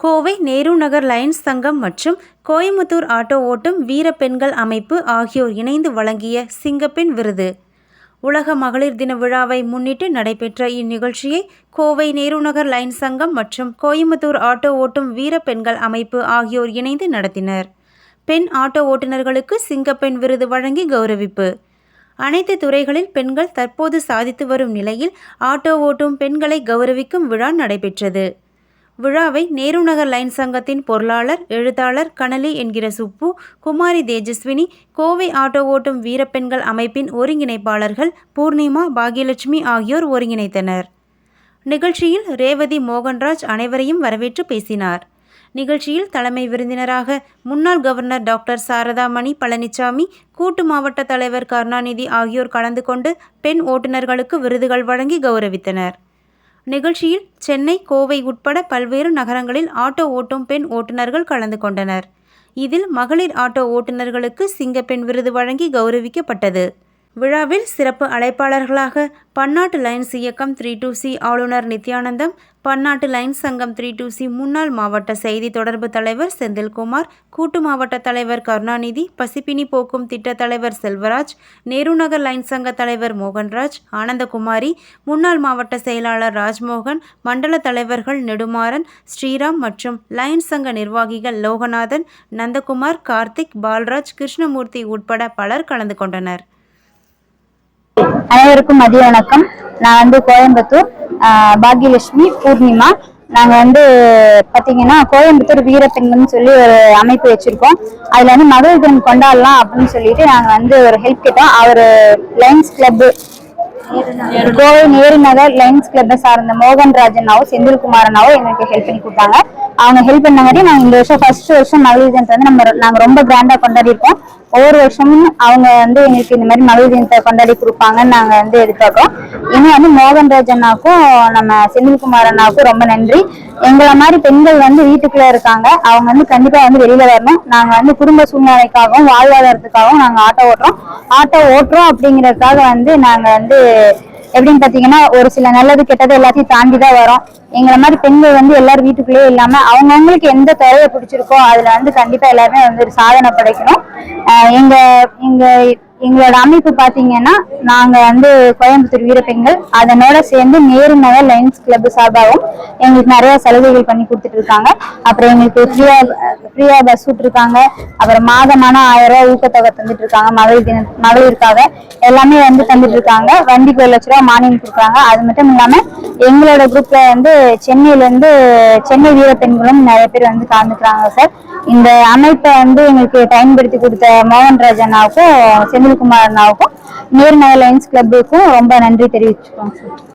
கோவை நேரு நகர் Lions சங்கம் மற்றும் Coimbatore auto ஓட்டும் வீர பெண்கள் அமைப்பு ஆகியோர் இணைந்து வழங்கிய சிங்கப்பெண் விருது. உலக மகளிர் தின விழாவை முன்னிட்டு நடைபெற்ற இந்நிகழ்ச்சியை கோவை நேரு நகர் லைன்ஸ் சங்கம் மற்றும் கோயமுத்தூர் ஆட்டோ ஓட்டும் வீர பெண்கள் அமைப்பு ஆகியோர் இணைந்து நடத்தினர். பெண் ஆட்டோ ஓட்டுநர்களுக்கு சிங்கப்பெண் விருது வழங்கி கௌரவிப்பு. அனைத்து துறைகளில் பெண்கள் தற்போது சாதித்து வரும் நிலையில் ஆட்டோ ஓட்டும் பெண்களை கௌரவிக்கும் விழா நடைபெற்றது. விழாவை நேருநகர் லைன் சங்கத்தின் பொருளாளர் எழுத்தாளர் கனலி என்கிற சுப்பு குமாரி தேஜஸ்வினி கோவை ஆட்டோ ஓட்டும் வீரப்பெண்கள் அமைப்பின் ஒருங்கிணைப்பாளர்கள் பூர்ணிமா பாகியலட்சுமி ஆகியோர் ஒருங்கிணைத்தனர். நிகழ்ச்சியில் ரேவதி மோகன்ராஜ் அனைவரையும் வரவேற்று பேசினார். நிகழ்ச்சியில் தலைமை விருந்தினராக முன்னாள் கவர்னர் டாக்டர் சாரதாமணி பழனிசாமி கூட்டு மாவட்ட தலைவர் கருணாநிதி ஆகியோர் கலந்து கொண்டு பெண் ஓட்டுநர்களுக்கு விருதுகள் வழங்கி கௌரவித்தனர். நிகழ்ச்சியில் சென்னை கோவை உட்பட பல்வேறு நகரங்களில் ஆட்டோ ஓட்டும் பெண் ஓட்டுநர்கள் கலந்து கொண்டனர். இதில் மகளிர் ஆட்டோ ஓட்டுநர்களுக்கு சிங்கப்பெண் விருது வழங்கி கௌரவிக்கப்பட்டது. விழாவில் சிறப்பு அழைப்பாளர்களாக பன்னாட்டு லைன்ஸ் இயக்கம் த்ரீ டூ சி ஆளுநர் நித்யானந்தம் பன்னாட்டு லைன்ஸ் சங்கம் த்ரீ டூ சி முன்னாள் மாவட்ட செய்தி தொடர்பு தலைவர் செந்தில்குமார் கூட்டு மாவட்ட தலைவர் கருணாநிதி பசிப்பினி போக்கும் திட்ட தலைவர் செல்வராஜ் நேருநகர் லைன்ஸ் சங்க தலைவர் மோகன்ராஜ் ஆனந்தகுமாரி முன்னாள் மாவட்ட செயலாளர் ராஜ்மோகன் மண்டல தலைவர்கள் நெடுமாறன் ஸ்ரீராம் மற்றும் லைன்ஸ் சங்க நிர்வாகிகள் லோகநாதன் நந்தகுமார் கார்த்திக் பால்ராஜ் கிருஷ்ணமூர்த்தி உட்பட பலர் கலந்து கொண்டனர். அனைவருக்கும் மதிய வணக்கம். நான் வந்து கோயம்புத்தூர் பாக்யலட்சுமி பூர்ணிமா. நாங்க வந்து பாத்தீங்கன்னா கோயம்புத்தூர் வீரப்பெண்கள்னு சொல்லி ஒரு அமைப்பு வச்சிருக்கோம். அதுல வந்து மகளிர் தினம் கொண்டாடலாம் அப்படின்னு சொல்லிட்டு நாங்க வந்து ஒரு ஹெல்ப் கேட்டோம். அவர் lions club Kovai Nehru Nagar lions கிளப்பை சார்ந்த மோகன்ராஜ் அண்ணாவும் எங்களுக்கு ஹெல்ப் பண்ணி கொடுத்தாங்க. அவங்க ஹெல்ப் பண்ணங்காட்டி நாங்க இந்த வருஷம் ஃபர்ஸ்ட் வருஷம் மகளிர் தினத்தை வந்து நம்ம நாங்க ரொம்ப கிராண்டா கொண்டாடி இருக்கோம் ஒவ்வொரு வருஷமும் அவங்க வந்து எங்களுக்கு இந்த மாதிரி மகளிர் தினத்தை கொண்டாடி கொடுப்பாங்கன்னு நாங்க வந்து எதிர்பார்க்கிறோம். இன்னும் வந்து மோகன்ராஜ் அண்ணாவுக்கும் நம்ம செந்தில்குமார் அண்ணாவுக்கும் ரொம்ப நன்றி. எங்களை மாதிரி பெண்கள் வந்து வீட்டுக்குள்ள இருக்காங்க. அவங்க வந்து கண்டிப்பா வந்து வெளியில வரணும். நாங்க வந்து குடும்ப சூழ்நிலைக்காகவும் வாழ்வாதாரத்துக்காகவும் நாங்க ஆட்டோ ஓட்டுறோம். ஆட்டோ ஓட்டுறோம் அப்படிங்கறதுக்காக வந்து நாங்க வந்து எப்படின்னு பாத்தீங்கன்னா ஒரு சில நல்லது கெட்டது எல்லாத்தையும் தாண்டி தான் வரோம். எங்களை மாதிரி பெண்கள் வந்து எல்லாரும் வீட்டுக்குள்ளேயே இல்லாம அவங்கவுங்களுக்கு எந்த துறையை பிடிச்சிருக்கோ அதுல வந்து கண்டிப்பா எல்லாருமே வந்து ஒரு சாதனை படைக்கணும். எங்க எங்க எங்களோட அமைப்பு பாத்தீங்கன்னா நாங்க வந்து கோயம்புத்தூர் வீரப்பெண்கள் அதனோட சேர்ந்து நேரு நகர் லைன்ஸ் கிளப் சார்பாகவும் எங்களுக்கு நிறைய சலுகைகள் பண்ணி கொடுத்துட்டு இருக்காங்க. அப்புறம் எங்களுக்கு ஃப்ரீயா ஃப்ரீயா பஸ் விட்டுருக்காங்க. அப்புறம் மாதமான ஆயிரம் ரூபாய் ஊக்கத்தொகை தந்துட்டு இருக்காங்க மகளிர் தின மகளிருக்காக எல்லாமே வந்து தந்துட்டு இருக்காங்க வண்டிக்கு ஒரு லட்ச ரூபா மானியம் கொடுக்குறாங்க. அது மட்டும் இல்லாம எங்களோட குரூப்ல வந்து சென்னையில இருந்து சென்னை வீரப்பெண்களும் நிறைய பேர் வந்து கலந்துக்கிறாங்க சார் இந்த அமைப்பை வந்து எங்களுக்கு பயன்படுத்தி கொடுத்த மோகன்ராஜ் அண்ணாவுக்கும் செந்தில்குமார் அண்ணாவுக்கும் நேர்நகர் லைன்ஸ் கிளப்புக்கும் ரொம்ப நன்றி தெரிவிச்சுக்கோங்க சார்